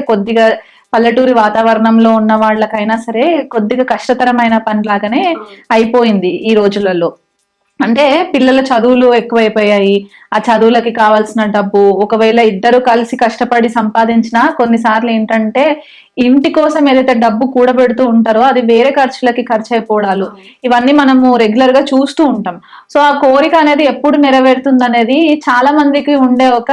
కొద్దిగా పల్లెటూరి వాతావరణంలో ఉన్న వాళ్ళకైనా సరే కొద్దిగా కష్టతరమైన పని లాగానే అయిపోయింది ఈ రోజులలో. అంటే పిల్లల చదువులు ఎక్కువైపోయాయి. ఆ చదువులకి కావాల్సిన డబ్బు ఒకవేళ ఇద్దరు కలిసి కష్టపడి సంపాదించినా కొన్నిసార్లు ఏంటంటే ఇంటి కోసం ఏదైతే డబ్బు కూడబెడుతూ ఉంటారో అది వేరే ఖర్చులకి ఖర్చు అయిపోవడాలు ఇవన్నీ మనము రెగ్యులర్గా చూస్తూ ఉంటాం. సో ఆ కోరిక అనేది ఎప్పుడు నెరవేరుతుంది అనేది చాలా మందికి ఉండే ఒక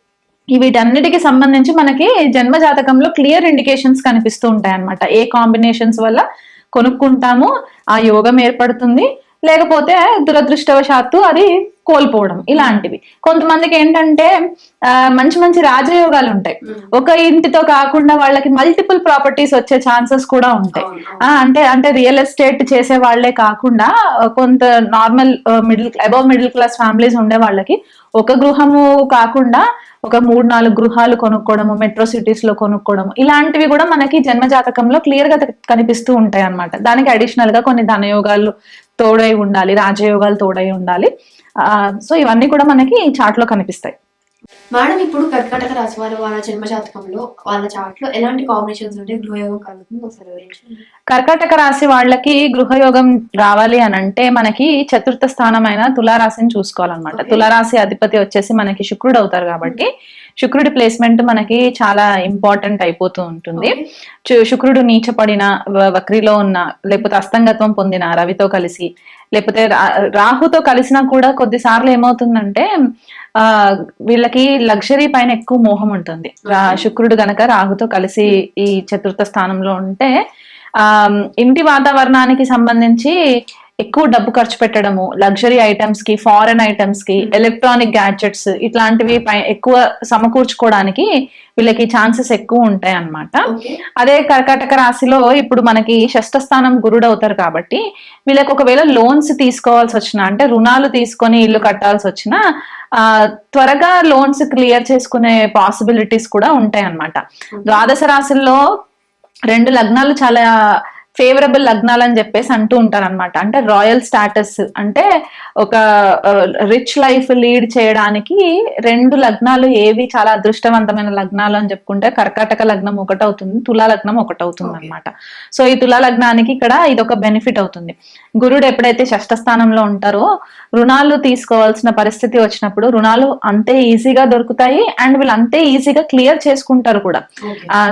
వీటన్నిటికి సంబంధించి మనకి జన్మ జాతకంలో క్లియర్ ఇండికేషన్స్ కనిపిస్తూ ఉంటాయి అన్నమాట ఏ కాంబినేషన్స్ వల్ల కొనుక్కుంటాము ఆ యోగం ఏర్పడుతుంది లేకపోతే దురదృష్టవశాత్తు అది కోల్పోవడం ఇలాంటివి. కొంతమందికి ఏంటంటే మంచి మంచి రాజయోగాలు ఉంటాయి. ఒక ఇంటితో కాకుండా వాళ్ళకి మల్టిపుల్ ప్రాపర్టీస్ వచ్చే ఛాన్సెస్ కూడా ఉంటాయి. అంటే అంటే రియల్ ఎస్టేట్ చేసే వాళ్ళే కాకుండా కొంత normal middle above middle class families ఉండే వాళ్ళకి ఒక గృహము కాకుండా ఒక మూడు నాలుగు గృహాలు కొనుక్కోవడము మెట్రో సిటీస్లో కొనుక్కోవడము ఇలాంటివి కూడా మనకి జన్మ జాతకంలో క్లియర్గా కనిపిస్తూ ఉంటాయి అన్నమాట దానికి అడిషనల్గా కొన్ని ధనయోగాలు తోడై ఉండాలి రాజయోగాలు తోడై ఉండాలి. ఆ, సో ఇవన్నీ కూడా మనకి ఈ చార్ట్లో కనిపిస్తాయి. మేడం ఇప్పుడు కర్కాటక రాశి వారు వాళ్ళ జన్మ జాతకంలో వాళ్ళ చార్ట్లో ఎలాంటి కాంబినేషన్స్ ఉంటే గృహయోగం కలుగుతుంది ఒకసారి కర్కాటక రాశి వాళ్ళకి గృహయోగం రావాలి అని అంటే మనకి చతుర్థ స్థానమైన తులారాశిని చూసుకోవాలన్నమాట. తులారాశి అధిపతి వచ్చేసి మనకి శుక్రుడు అవుతారు కాబట్టి శుక్రుడి ప్లేస్మెంట్ మనకి చాలా ఇంపార్టెంట్ అయిపోతూ ఉంటుంది శుక్రుడు నీచపడిన వక్రిలో ఉన్న లేకపోతే అస్తంగత్వం పొందిన రవితో కలిసి లేకపోతే రా- రాహుతో కలిసినా కూడా కొద్దిసార్లు ఏమవుతుందంటే ఆ వీళ్ళకి లగ్జరీ పైన ఎక్కువ మోహం ఉంటుంది. శుక్రుడు గనక రాహుతో కలిసి ఈ చతుర్థ స్థానంలో ఉంటే ఆ ఇంటి వాతావరణానికి సంబంధించి ఎక్కువ డబ్బు ఖర్చు పెట్టడము లగ్జరీ ఐటమ్స్కి ఫారెన్ ఐటమ్స్కి ఎలక్ట్రానిక్ గ్యాడ్జెట్స్ ఇట్లాంటివి పై- ఎక్కువ సమకూర్చుకోవడానికి వీళ్ళకి ఛాన్సెస్ ఎక్కువ ఉంటాయి అన్నమాట. ఓకే అదే కర్కాటక రాశిలో ఇప్పుడు మనకి షష్ఠస్థానం గురుడు అవుతారు కాబట్టి వీళ్ళకి ఒకవేళ లోన్స్ తీసుకోవాల్సి వచ్చినా అంటే రుణాలు తీసుకొని ఇల్లు కట్టాల్సి వచ్చినా త్వరగా లోన్స్ క్లియర్ చేసుకునే పాసిబిలిటీస్ కూడా ఉంటాయి అన్నమాట ద్వాదశ రాశుల్లో రెండు లగ్నాలు చాలా ఫేవరబుల్ లగ్నాలు అని చెప్పేసి అంటూ ఉంటారు అనమాట అంటే రాయల్ స్టాటస్ అంటే ఒక రిచ్ లైఫ్ లీడ్ చేయడానికి రెండు లగ్నాలు ఏవి చాలా అదృష్టవంతమైన లగ్నాలు అని చెప్పుకుంటే కర్కాటక లగ్నం ఒకటవుతుంది తులా లగ్నం ఒకటవుతుంది అనమాట సో ఈ తులా లగ్నానికి ఇక్కడ ఇది ఒక బెనిఫిట్ అవుతుంది. గురుడు ఎప్పుడైతే షష్ఠ స్థానంలో ఉంటారో రుణాలు తీసుకోవాల్సిన పరిస్థితి వచ్చినప్పుడు రుణాలు అంతే ఈజీగా దొరుకుతాయి అండ్ వీళ్ళు అంతే ఈజీగా క్లియర్ చేసుకుంటారు కూడా.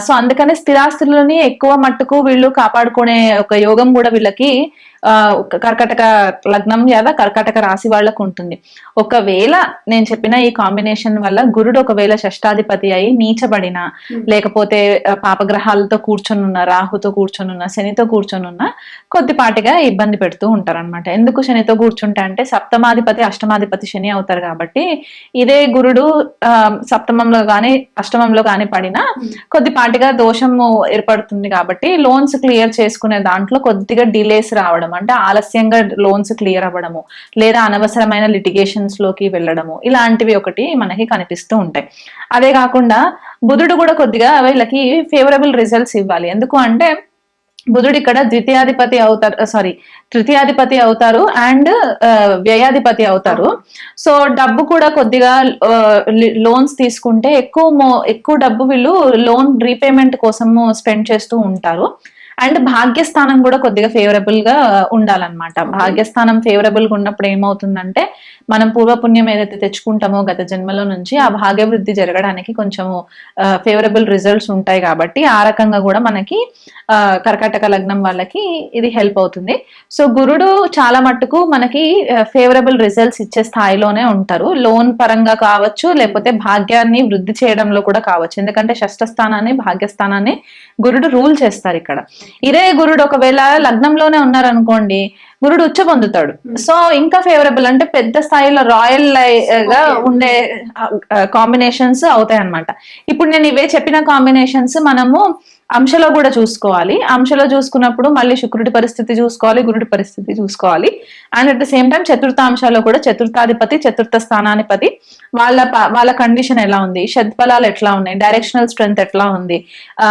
సో అందుకని స్థిరాస్తులని ఎక్కువ మట్టుకు వీళ్ళు అనే ఒక యోగం కూడా వీళ్ళకి కర్కటక లగ్నం లేదా కర్కటక రాశి వాళ్ళకు ఉంటుంది ఒకవేళ నేను చెప్పిన ఈ కాంబినేషన్ వల్ల గురుడు ఒకవేళ షష్టాధిపతి అయి నీచబడిన. లేకపోతే పాపగ్రహాలతో కూర్చొని ఉన్న రాహుతో కూర్చొని ఉన్న శనితో కూర్చొని ఉన్న కొద్దిపాటిగా ఇబ్బంది పెడుతూ ఉంటారు అనమాట ఎందుకు శనితో కూర్చుంటే అంటే సప్తమాధిపతి అష్టమాధిపతి శని అవుతారు కాబట్టి ఇదే గురుడు సప్తమంలో గాని అష్టమంలో గాని పడినా. కొద్దిపాటిగా దోషము ఏర్పడుతుంది కాబట్టి లోన్స్ క్లియర్ చేసుకునే దాంట్లో కొద్దిగా డిలేస్ రావడం అంటే ఆలస్యంగా లోన్స్ క్లియర్ అవ్వడము లేదా అనవసరమైన లిటిగేషన్స్లోకి వెళ్ళడము ఇలాంటివి ఒకటి మనకి కనిపిస్తూ ఉంటాయి. అదే కాకుండా బుధుడు కూడా కొద్దిగా వీళ్ళకి ఫేవరబుల్ రిజల్ట్స్ ఇవ్వాలి. ఎందుకు అంటే బుధుడు ఇక్కడ ద్వితీయాధిపతి అవుతారు సారీ తృతీయాధిపతి అవుతారు అండ్ వ్యయాధిపతి అవుతారు. సో డబ్బు కూడా కొద్దిగా లోన్స్ తీసుకుంటే ఎక్కువ ఎక్కువ డబ్బు వీళ్ళు లోన్ రీపేమెంట్ కోసము స్పెండ్ చేస్తూ ఉంటారు. అండ్ భాగ్యస్థానం కూడా కొద్దిగా ఫేవరబుల్గా ఉండాలన్నమాట. భాగ్యస్థానం ఫేవరబుల్గా ఉన్నప్పుడు ఏమవుతుందంటే మనం పూర్వపుణ్యం ఏదైతే తెచ్చుకుంటామో గత జన్మలో నుంచి ఆ భాగ్యవృద్ధి జరగడానికి కొంచెము ఫేవరబుల్ రిజల్ట్స్ ఉంటాయి కాబట్టి ఆ రకంగా కూడా మనకి కర్కాటక లగ్నం వాళ్ళకి ఇది హెల్ప్ అవుతుంది. సో గురుడు చాలా మట్టుకు మనకి ఫేవరబుల్ రిజల్ట్స్ ఇచ్చే స్థాయిలోనే ఉంటారు. లోన్ పరంగా కావచ్చు లేకపోతే భాగ్యాన్ని వృద్ధి చేయడంలో కూడా కావచ్చు. ఎందుకంటే షష్ఠ స్థానాన్ని భాగ్యస్థానాన్ని గురుడు రూల్ చేస్తారు ఇక్కడ. ఇదే గురుడు ఒకవేళ లగ్నంలోనే ఉన్నారనుకోండి గురుడు ఉచ్చ పొందుతాడు సో ఇంకా ఫేవరబుల్ అంటే పెద్ద స్థాయిలో రాయల్గా. ఉండే కాంబినేషన్స్ అవుతాయి అన్నమాట ఇప్పుడు నేను ఇవే చెప్పిన కాంబినేషన్స్ మనము అంశలో కూడా చూసుకోవాలి. అంశలో చూసుకున్నప్పుడు మళ్ళీ శుక్రుడి పరిస్థితి చూసుకోవాలి గురుడి పరిస్థితి చూసుకోవాలి. And at the same time చతుర్థ అంశాల్లో కూడా చతుర్థాధిపతి చతుర్థ స్థానాధిపతి వాళ్ళ ప- వాళ్ళ కండిషన్ ఎలా ఉంది? షద్ఫలాలు ఎట్లా ఉన్నాయి? డైరెక్షనల్ స్ట్రెంత్ ఎట్లా ఉంది?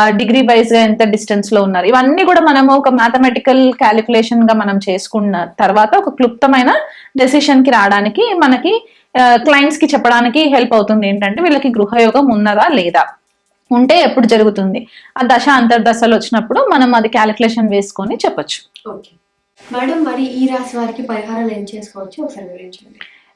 డిగ్రీ వైజ్గా ఎంత డిస్టెన్స్లో ఉన్నారు? ఇవన్నీ కూడా మనము ఒక మ్యాథమెటికల్ క్యాలిక్యులేషన్గా మనం చేసుకున్న తర్వాత ఒక క్లుప్తమైన డెసిషన్కి రావడానికి మనకి క్లయింట్స్కి చెప్పడానికి హెల్ప్ అవుతుంది. ఏంటంటే వీళ్ళకి గృహయోగం ఉన్నదా లేదా? ఉంటే ఎప్పుడు జరుగుతుంది? ఆ దశ అంతర్దశలు వచ్చినప్పుడు మనం అది క్యాలిక్యులేషన్ వేసుకొని చెప్పొచ్చు. ఓకే మేడం మరి ఈ రాశి వారికి పరిహారాలు ఏం చేసుకోవచ్చు? ఒకసారి వివరించండి.